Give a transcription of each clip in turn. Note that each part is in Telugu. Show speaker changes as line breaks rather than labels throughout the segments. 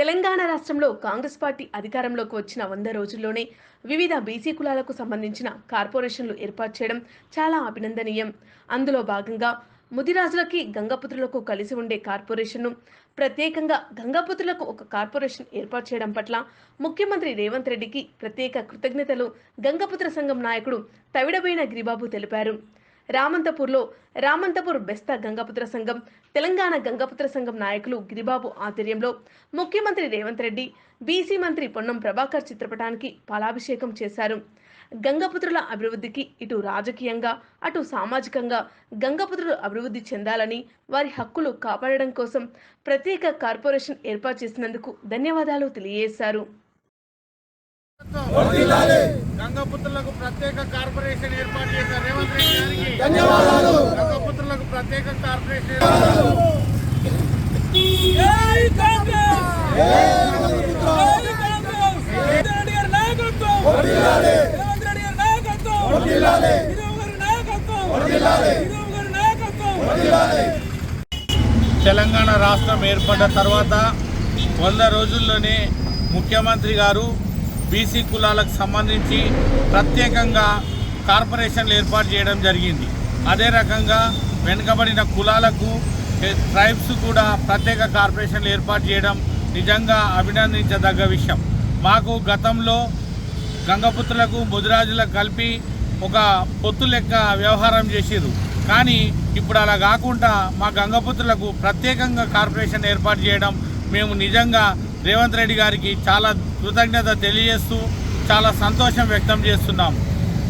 తెలంగాణ రాష్ట్రంలో కాంగ్రెస్ పార్టీ అధికారంలోకి వచ్చిన వంద రోజుల్లోనే వివిధ బీసీ కులాలకు సంబంధించిన కార్పొరేషన్లు ఏర్పాటు చేయడం చాలా అభినందనీయం. అందులో భాగంగా ముదిరాజులకి గంగపుత్రులకు కలిసి ఉండే కార్పొరేషన్ను ప్రత్యేకంగా గంగపుత్రులకు ఒక కార్పొరేషన్ ఏర్పాటు చేయడం పట్ల ముఖ్యమంత్రి రేవంత్ రెడ్డికి ప్రత్యేక కృతజ్ఞతలు. గంగపుత్ర సంఘం నాయకుడు తవిడబైన గిరిబాబు తెలిపారు. రామంతపూర్లో రామంతపూర్ బెస్తా గంగాపుత్ర సంఘం తెలంగాణ గంగాపుత్ర సంఘం నాయకులు గిరిబాబు ఆధ్వర్యంలో ముఖ్యమంత్రి రేవంత్ రెడ్డి బీసీ మంత్రి పొన్నం ప్రభాకర్ చిత్రపటానికి పాలాభిషేకం చేశారు. గంగపుత్రుల అభివృద్ధికి ఇటు రాజకీయంగా అటు సామాజికంగా గంగపుత్రులు అభివృద్ధి చెందాలని వారి హక్కులు కాపాడడం కోసం ప్రత్యేక కార్పొరేషన్ ఏర్పాటు చేసినందుకు ధన్యవాదాలు తెలియజేశారు.
గంగపుత్రులకు ప్రత్యేక కార్పొరేషన్ ఏర్పాటు చేశారు రేవంత్ రెడ్డి. ధన్యవాదాలు. గంగపుత్రులకు ప్రత్యేక కార్పొరేషన్ తెలంగాణ రాష్ట్రం ఏర్పడ్డ తర్వాత వంద రోజుల్లోనే ముఖ్యమంత్రి గారు బీసీ కులాలకు సంబంధించి ప్రత్యేకంగా కార్పొరేషన్లు ఏర్పాటు చేయడం జరిగింది. అదే రకంగా వెనుకబడిన కులాలకు ట్రైబ్స్ కూడా ప్రత్యేక కార్పొరేషన్లు ఏర్పాటు చేయడం నిజంగా అభినందించదగ్గ విషయం. మాకు గతంలో గంగపుత్రులకు ముదిరాజులకు కలిపి ఒక పొత్తు లెక్క వ్యవహారం చేసిరు కానీ ఇప్పుడు అలా కాకుండా మా గంగపుత్రులకు ప్రత్యేకంగా కార్పొరేషన్ ఏర్పాటు చేయడం మేము నిజంగా రేవంత్ రెడ్డి గారికి చాలా కృతజ్ఞత తెలియజేస్తూ చాలా సంతోషం వ్యక్తం చేస్తున్నాము.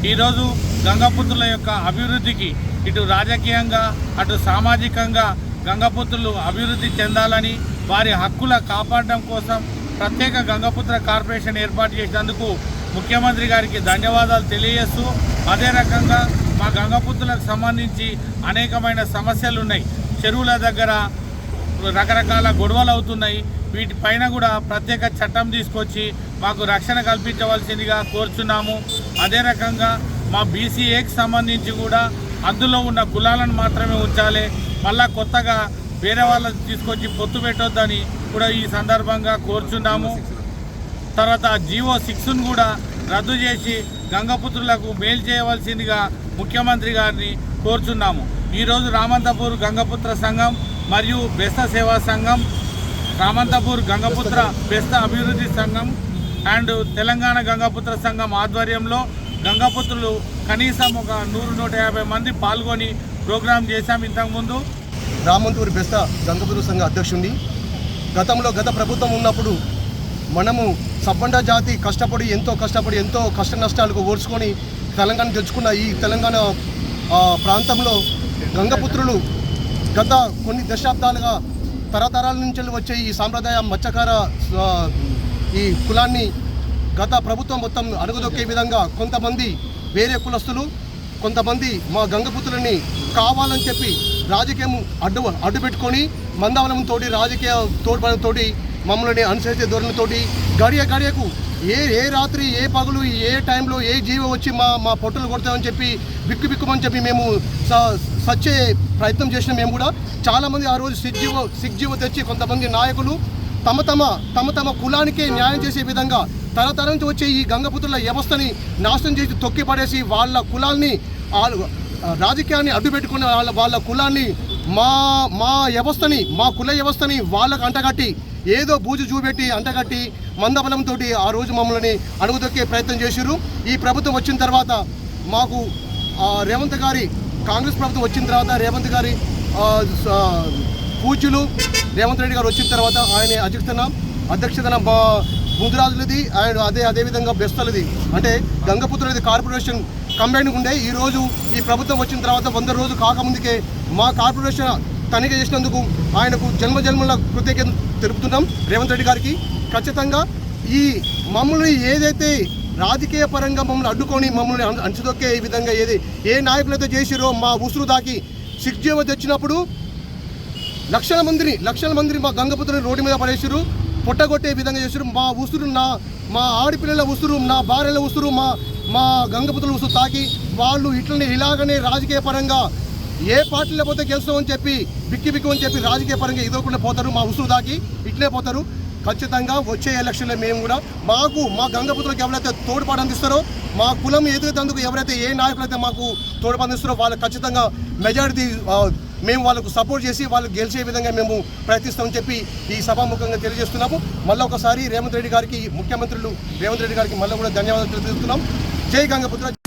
ఈరోజు గంగపుత్రుల యొక్క అభివృద్ధికి ఇటు రాజకీయంగా అటు సామాజికంగా గంగపుత్రులు అభివృద్ధి చెందాలని వారి హక్కుల కాపాడడం కోసం ప్రత్యేక గంగపుత్ర కార్పొరేషన్ ఏర్పాటు చేసినందుకు ముఖ్యమంత్రి గారికి ధన్యవాదాలు తెలియజేస్తూ అదే రకంగా మా గంగపుత్రులకు సంబంధించి అనేకమైన సమస్యలు ఉన్నాయి చెరువుల దగ్గర రకరకాల గొడవలు అవుతున్నాయి. వీటిపైన కూడా ప్రత్యేక చట్టం తీసుకొచ్చి మాకు రక్షణ కల్పించవలసిందిగా కోరుచున్నాము. అదే రకంగా మా బీసీఏకి సంబంధించి కూడా అందులో ఉన్న కులాలను మాత్రమే ఉంచాలి. మళ్ళా కొత్తగా వేరే వాళ్ళని తీసుకొచ్చి పొత్తు పెట్టొద్దని కూడా ఈ సందర్భంగా కోరుచున్నాము. తర్వాత జీవో సిక్స్ను కూడా రద్దు చేసి గంగపుత్రులకు మేలు చేయవలసిందిగా ముఖ్యమంత్రి గారిని కోరుచున్నాము. ఈరోజు రామంతపూర్ గంగపుత్ర సంఘం మరియు బెస్త సేవా సంఘం రామంతపూర్ గంగపుత్ర బెస్త అభివృద్ధి సంఘం అండ్ తెలంగాణ గంగపుత్ర సంఘం ఆధ్వర్యంలో గంగపుత్రులు కనీసం ఒక నూరు నూట యాభై మంది పాల్గొని ప్రోగ్రాం చేశాం ఇంతకుముందు.
రామంతూరి బెస్త గంగపురు సంఘ అధ్యక్షుడిని గతంలో గత ప్రభుత్వం ఉన్నప్పుడు మనము సబ్బండ జాతి కష్టపడి ఎంతో కష్టపడి ఎంతో కష్ట నష్టాలకు ఓడ్చుకొని తెలంగాణ గెలుచుకున్న ఈ తెలంగాణ ప్రాంతంలో గంగపుత్రులు గత కొన్ని దశాబ్దాలుగా తరతరాల నుంచి వచ్చే ఈ సాంప్రదాయ మత్స్యకార ఈ కులాన్ని గత ప్రభుత్వం మొత్తం అడుగుదొక్కే విధంగా కొంతమంది వేరే కులస్తులు కొంతమంది మా గంగపుత్రులని కావాలని చెప్పి రాజకీయం అడ్డు అడ్డు పెట్టుకొని మందవలంతో రాజకీయ తోడ్పడంతో మమ్మల్ని అనుసరించే ధోరణితోటి గడియ గడియకు ఏ ఏ రాత్రి ఏ పగులు ఏ టైంలో ఏ జీవ వచ్చి మా మా పొట్టలు కొడతామని చెప్పి బిక్కు బిక్కుమని చెప్పి మేము స- సచ్చే ప్రయత్నం చేసిన మేము కూడా చాలామంది ఆ రోజు సిగ్జీవ సిగ్జీవ తెచ్చి కొంతమంది నాయకులు తమ తమ తమ తమ కులానికే న్యాయం చేసే విధంగా తరతరం నుంచి వచ్చే ఈ గంగపుత్రుల వ్యవస్థని నాశనం చేసి తొక్కి పడేసి వాళ్ళ కులాల్ని రాజకీయాన్ని అడ్డుపెట్టుకున్న వాళ్ళ వాళ్ళ కులాన్ని మా మా వ్యవస్థని మా కుల వ్యవస్థని వాళ్ళకు అంటగట్టి ఏదో బూజు చూపెట్టి అంటగట్టి మందబలంతో ఆ రోజు మమ్మల్ని అణుగుదొక్కే ప్రయత్నం చేశారు ఈ ప్రభుత్వం వచ్చిన తర్వాత మాకు ఆ, రేవంత్ గారి కాంగ్రెస్ ప్రభుత్వం వచ్చిన తర్వాత రేవంత్ గారి పూజలు రేవంత్ రెడ్డి గారు వచ్చిన తర్వాత ఆయన అధ్యక్షతన అధ్యక్షతన మా ముదిరాజులది ఆయన అదే అదేవిధంగా బెస్తలది. అంటే గంగపుత్రులది కార్పొరేషన్ కంబైన్ ఉండే. ఈ రోజు ఈ ప్రభుత్వం వచ్చిన తర్వాత వంద రోజు కాకముందుకే మా కార్పొరేషన్ తనిఖీ చేసినందుకు ఆయనకు జన్మ జన్మల కృతజ్ఞత తెలుపుతున్నాం. రేవంత్ రెడ్డి గారికి ఖచ్చితంగా ఈ మమ్మల్ని ఏదైతే రాజకీయ పరంగా మమ్మల్ని అడ్డుకొని మమ్మల్ని అంచుదొక్కే ఈ విధంగా ఏది ఏ నాయకులైతే చేసిరో మా ఉసురు దాకి సిక్స్ జీవో తెచ్చినప్పుడు లక్షల మందిని లక్షల మందిని మా గంగపుత్రుని రోడ్డు మీద పడేసారు పుట్టగొట్టే విధంగా చేసారు మా ఉసురు నా మా ఆడపిల్లల ఉసురు నా భార్యల ఉసురు మా మా గంగపుత్రుల ఉసురు తాకి వాళ్ళు ఇట్లనే ఇలాగనే రాజకీయ పరంగా ఏ పార్టీలో పోతే గెలుస్తామని చెప్పి బిక్కి బిక్కు అని చెప్పి రాజకీయ పరంగా ఇదోకుండా పోతారు మా ఉసురు దాకి ఇట్లే పోతారు. ఖచ్చితంగా వచ్చే ఎలక్షన్లో మేము కూడా మాకు మా గంగపుత్రులకు ఎవరైతే తోడ్పాటు అందిస్తారో మా కులం ఎదుగుతందుకు ఎవరైతే ఏ నాయకులు అయితే మాకు తోడ్పాటు అందిస్తారో వాళ్ళు ఖచ్చితంగా మెజారిటీ మేము వాళ్ళకు సపోర్ట్ చేసి వాళ్ళు గెలిచే విధంగా మేము ప్రయత్నిస్తామని చెప్పి ఈ సభాముఖంగా తెలియజేస్తున్నాము. మళ్ళీ ఒకసారి రేవంత్ రెడ్డి గారికి ముఖ్యమంత్రులు రేవంత్ రెడ్డి గారికి మళ్ళీ కూడా ధన్యవాదాలు తెలియజేస్తున్నాం జై గంగపుత్ర